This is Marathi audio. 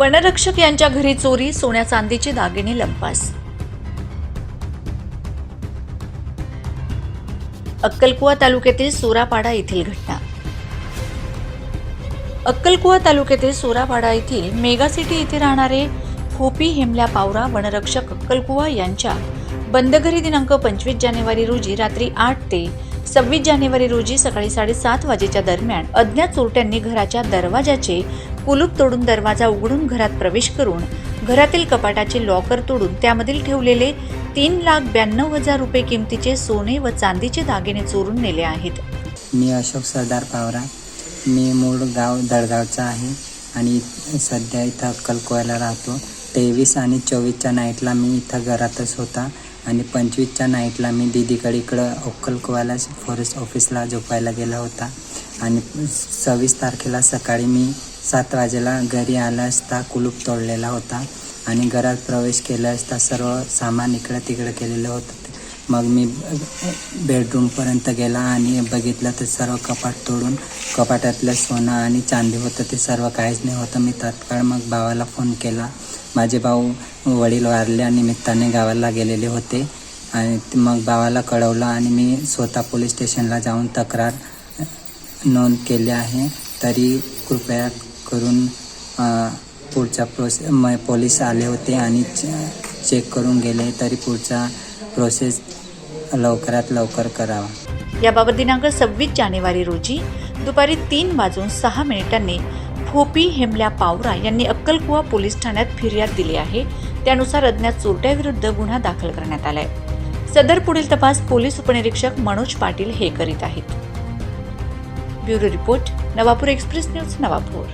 वनरक्षक यांच्या घरी चोरी सोन्या चांदीचे दागिने लंपास. अक्कलकुवा तालुक्यातील सोरापाडा येथील घटना. अक्कलकुवा तालुक्यातील सोरापाडा येथील मेगा सिटी येथे राहणारे खोपी हेमल्या पावरा वनरक्षक अक्कलकुवा यांच्या बंदघरी दिनांक पंचवीस जानेवारी रोजी रात्री आठ ते सव्वीस जानेवारी रोजी सकाळी साडेसात वाजेच्या दरम्यान अज्ञात चोरट्यांनी घराच्या दरवाजाचे कुलूप तोडून दरवाजा उघडून घरात प्रवेश करून घरातील कपाटाचे लॉकर तोडून त्यामधील ठेवलेले तीन लाख ब्याण्णव हजार रुपये किमतीचे सोने व चांदीचे दागिने चोरून नेले आहेत. मी अशोक सरदार पावरा. मी मूळ गाव दडगावचा आहे आणि सध्या इथं अक्कलकोयाला राहतो. तेवीस आणि चोवीसच्या नाईटला मी इथं घरातच होता आणि पंचवीसच्या नाईटला मी दीदीकडे इकडं अक्कलकोयाला फॉरेस्ट ऑफिसला झोपायला गेला होता. आणि सव्वीस तारखेला सकाळी मी सात वाजेला घरी आला असता कुलूप तोडलेला होता आणि घरात प्रवेश केला असता सर्व सामान इकडं तिकडं केलेलं होतं. मग मी बेडरूमपर्यंत गेला आणि बघितलं तर सर्व कपाट तोडून कपाटातलं सोनं आणि चांदी होतं ते सर्व काहीच नाही होतं. मी तत्काळ मग भावाला फोन केला. माझे भाऊ वडील वारल्या निमित्ताने गावाला गेलेले होते आणि मग भावाला कळवलं आणि मी स्वतः पोलीस स्टेशनला जाऊन तक्रार नोंद केली आहे. तरी कृपया करून पुढच्या पुढचा प्रोसे म पोलीस आले होते आणि चेक करून गेले तरी पुढचा प्रोसेस लवकरात लवकर करावा. याबाबत दिनांक सव्वीस जानेवारी रोजी दुपारी तीन वाजून सहा मिनिटांनी फोपी हेमल्या पावरा यांनी अक्कलकुवा पोलीस ठाण्यात फिर्याद दिली आहे. त्यानुसार अज्ञात चोरट्याविरुद्ध गुन्हा दाखल करण्यात आलाय. सदर पुढील तपास पोलीस उपनिरीक्षक मनोज पाटील हे करीत आहेत. Bureau report Navapur express news Navapur.